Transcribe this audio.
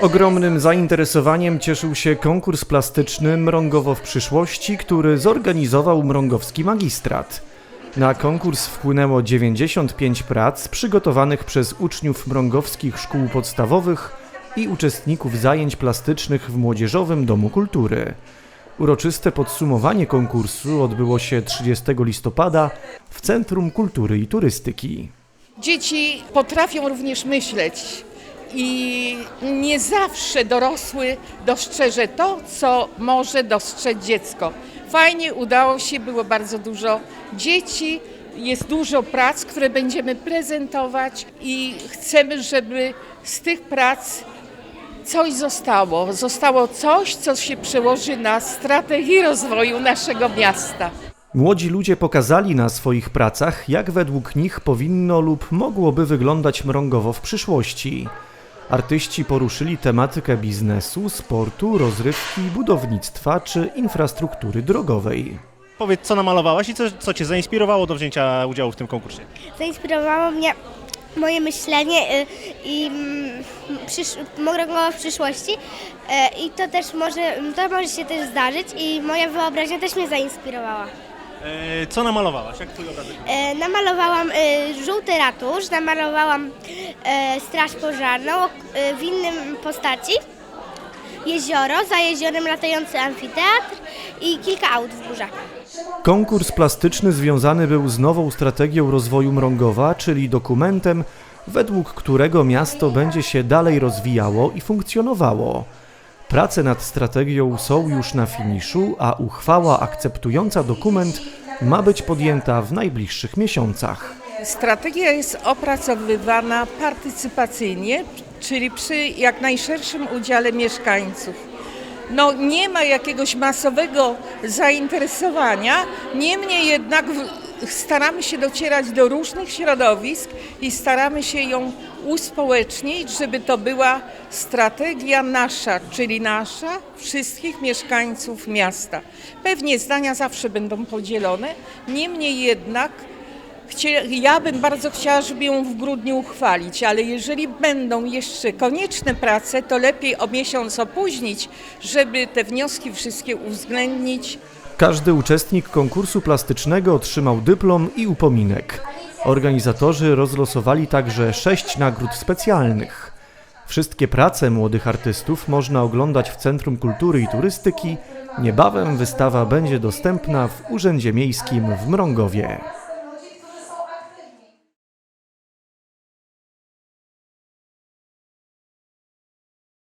Ogromnym zainteresowaniem cieszył się konkurs plastyczny Mrągowo w przyszłości, który zorganizował Mrągowski Magistrat. Na konkurs wpłynęło 95 prac przygotowanych przez uczniów mrągowskich szkół podstawowych i uczestników zajęć plastycznych w Młodzieżowym Domu Kultury. Uroczyste podsumowanie konkursu odbyło się 30 listopada w Centrum Kultury i Turystyki. Dzieci potrafią również myśleć i nie zawsze dorosły dostrzeże to, co może dostrzec dziecko. Fajnie udało się, było bardzo dużo dzieci, jest dużo prac, które będziemy prezentować i chcemy, żeby z tych prac coś zostało. Zostało coś, co się przełoży na strategię rozwoju naszego miasta. Młodzi ludzie pokazali na swoich pracach, jak według nich powinno lub mogłoby wyglądać mrągowo w przyszłości. Artyści poruszyli tematykę biznesu, sportu, rozrywki, budownictwa czy infrastruktury drogowej. Powiedz, co namalowałaś i co, co Cię zainspirowało do wzięcia udziału w tym konkursie? Zainspirowało mnie moje myślenie y, i mm, przysz, Mrągowo w przyszłości y, i to też może, to może się też zdarzyć i moja wyobraźnia też mnie zainspirowała. E, co namalowałaś? Jak Twój obrazek? E, Namalowałam y, żółty ratusz, namalowałam e, straż pożarną e, w innym postaci, jezioro, za jeziorem latający amfiteatr i kilka aut w górze. Konkurs plastyczny związany był z nową strategią rozwoju Mrągowa, czyli dokumentem, według którego miasto będzie się dalej rozwijało i funkcjonowało. Prace nad strategią są już na finiszu, a uchwała akceptująca dokument ma być podjęta w najbliższych miesiącach. Strategia jest opracowywana partycypacyjnie, czyli przy jak najszerszym udziale mieszkańców. No, nie ma jakiegoś masowego zainteresowania, niemniej jednak staramy się docierać do różnych środowisk i staramy się ją uspołecznić, żeby to była strategia nasza, czyli nasza, wszystkich mieszkańców miasta. Pewnie zdania zawsze będą podzielone, niemniej jednak ja bym bardzo chciała, żeby ją w grudniu uchwalić, ale jeżeli będą jeszcze konieczne prace, to lepiej o miesiąc opóźnić, żeby te wnioski wszystkie uwzględnić. Każdy uczestnik konkursu plastycznego otrzymał dyplom i upominek. Organizatorzy rozlosowali także sześć nagród specjalnych. Wszystkie prace młodych artystów można oglądać w Centrum Kultury i Turystyki. Niebawem wystawa będzie dostępna w Urzędzie Miejskim w Mrągowie.